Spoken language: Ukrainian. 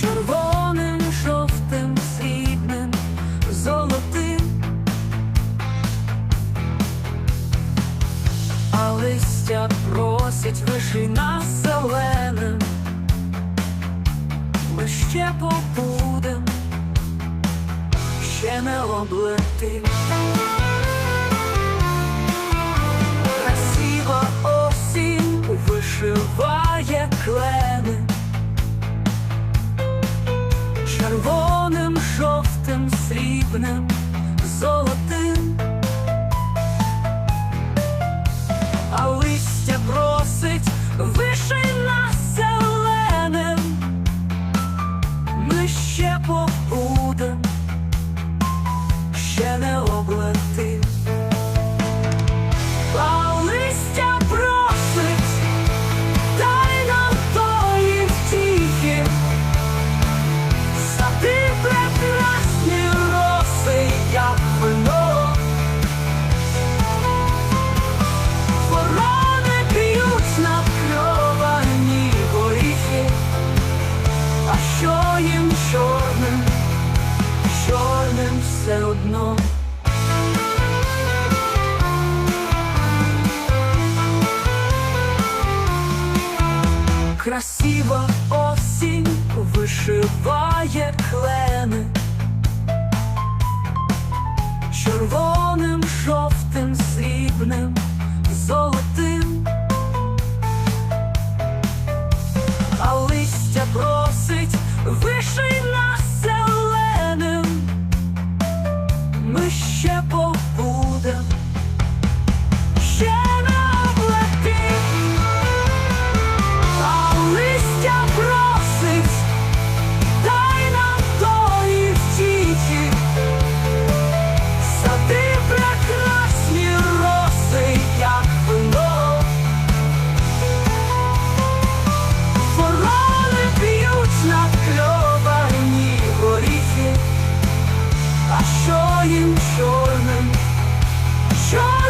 червоним, жовтим, срібним, золотим, а листя просить виши нас зеленим. Ми ще побудем, ще не облетим. Срібним, золотим, а листя просить вишина зеленим. Ми ще побудем, що їм чорним, чорним все одно. Красива осінь вишиває клени червоним, жовтим, срібним, золотим. Mush Flying Shoreman Shoreman